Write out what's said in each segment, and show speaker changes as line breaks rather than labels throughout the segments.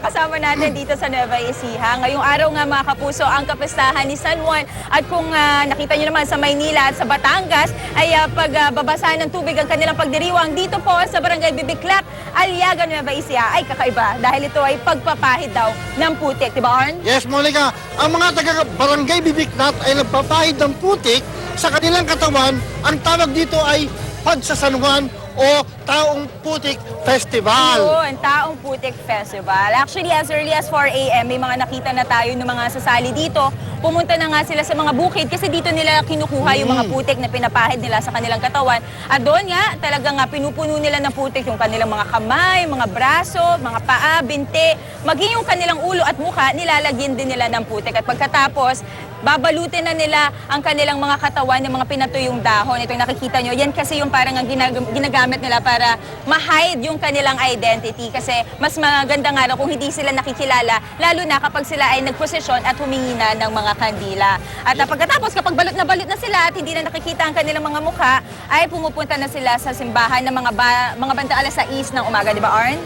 kasama natin dito sa Nueva Ecija. Ngayong araw nga mga kapuso ang kapistahan ni San Juan at kung ah, nakita nyo naman sa Maynila at sa Batangas ay uh, pagbabasa ng tubig ang kanilang pagdiriwang dito po sa Barangay Bibiklak, Aliaga, Nueva Ecija ay kakaiba dahil ito ay pagpapahid daw ng putik. Diba, Arn?
Yes, Monica, ang mga taga-barangay Bibiknat ay nagpapahid ng putik sa kanilang katawan. Ang tawag dito ay Juan o Taong Putik Festival.
Yun, Taong Putik Festival. Actually, as early as 4 a.m., may mga nakita na tayo ng mga sasali dito. Pumunta na nga sila sa mga bukid kasi dito nila kinukuha yung mga putik na pinapahid nila sa kanilang katawan. At doon nga, talagang nga pinupuno nila ng putik yung kanilang mga kamay, mga braso, mga paa, binti, maging yung kanilang ulo at mukha, nilalagyan din nila ng putik. At pagkatapos, babalutin na nila ang kanilang mga katawan ng mga pinatuyong dahon. Ito yung nakikita nyo. Yan kasi yung parang ang ginag- ginagamit nila para ma-hide yung kanilang identity. Kasi mas maganda nga kung hindi sila nakikilala, lalo na kapag sila ay nagposisyon at humingi na ng mga kandila. At uh, pagkatapos, kapag balot na balot na sila at hindi na nakikita ang kanilang mga mukha, ay pumupunta na sila sa simbahan ng mga, ba- mga banda alas 6 ng umaga. Di ba, Arn?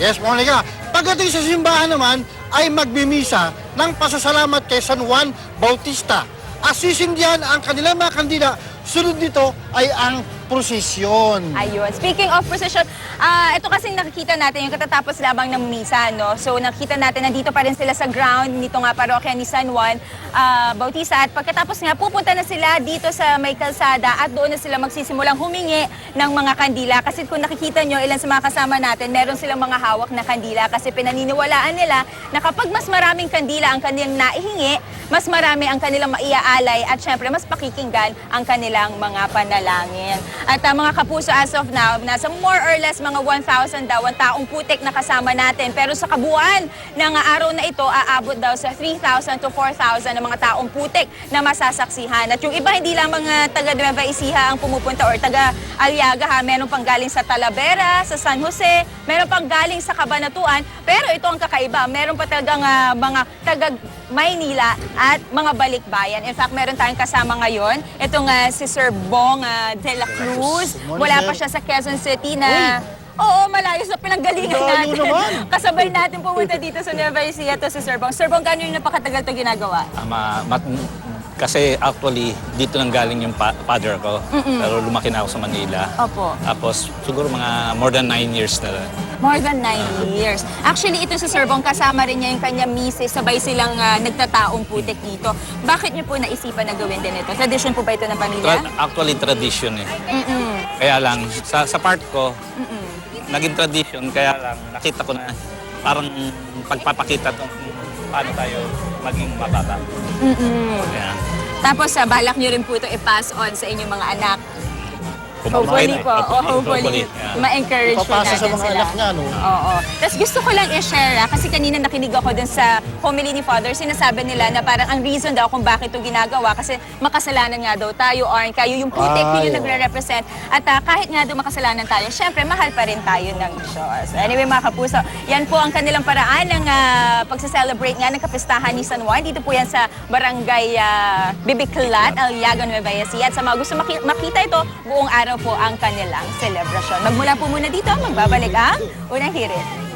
Yes, Monica. Pagdating sa simbahan naman, ay magmimisa ng pasasalamat kay San Juan Bautista. At sisindihan ang kanilang mga kandila. Sunod nito ay ang prosesyon.
Ayun. Speaking of procession, ah ito kasing nakikita natin yung katatapos lamang ng misa, no? So nakikita natin nandito pa rin sila sa ground nito nga parokya ni San Juan ah, Bautista at pagkatapos nga pupunta na sila dito sa may kalsada at doon na sila magsisimulang humingi ng mga kandila kasi kung nakikita nyo ilan sa mga kasama natin meron silang mga hawak na kandila kasi pinaniniwalaan nila na kapag mas maraming kandila ang kanilang naihingi, mas marami ang kanilang maiaalay at syempre mas pakikinggan ang kanilang mga panalangin. At uh, mga kapuso as of now, nasa more or less mga 1,000 daw ang taong putik na kasama natin. Pero sa kabuuan ng araw na ito, aabot daw sa 3,000 to 4,000 ng mga taong putik na masasaksihan. At yung iba hindi lamang uh, taga Nueva Ecija ang pumupunta or taga Aliaga ha, meron pang galing sa Talavera, sa San Jose, meron pang galing sa Cabanatuan. Pero ito ang kakaiba, meron pa talagang uh, mga taga Maynila at mga balikbayan. In fact, meron tayong kasama ngayon. Itong uh, si Sir Bong uh, de la Cruz. Wala pa siya sa Quezon City na... Oo, malayo sa pinanggalingan natin.
naman.
Kasabay natin pumunta dito sa Nueva Ecija to si Sir Bong. Sir Bong, gano'n yung napakatagal to ginagawa?
Ama, mat, kasi actually, dito nang galing yung pa- father ko. Pero lumaki na ako sa Manila.
Opo.
Tapos, siguro mga more than nine years na.
More than nine years. Actually, ito si Sir Bong, kasama rin niya yung kanya misis. Sabay silang ah, nagtataong putik dito. Bakit niyo po naisipan na gawin din ito? Tradition po ba ito ng pamilya?
Tra- actually, tradition eh.
Mm-mm.
Kaya lang, sa, sa part ko, naging tradition. Kaya lang, nakita ko na parang pagpapakita to paano tayo maging mababa.
Mm-mm.
Kaya,
Tapos sa balak niyo rin po ito i-pass on sa inyong mga anak. Hopefully po. O hopefully,
yeah.
ma-encourage po
Papasa
natin
sa mga
sila.
anak niya, no?
Oo. Tapos gusto ko lang i-share, ah, kasi kanina nakinig ako dun sa homily ni Father, sinasabi nila na parang ang reason daw kung bakit ito ginagawa, kasi makasalanan nga daw tayo, or kayo yung putik,
Ay,
yun yung
oo.
nagre-represent. At ah, kahit nga daw makasalanan tayo, syempre, mahal pa rin tayo ng Diyos. Anyway, mga kapuso, yan po ang kanilang paraan ng uh, pagsa-celebrate nga ng kapistahan ni San Juan. Dito po yan sa Barangay uh, Bibiclat, Aliaga, Nueva Ecija. At sa mga gusto maki- makita ito, buong araw po ang kanilang selebrasyon. Magmula po muna dito, magbabalik ang unang hirit.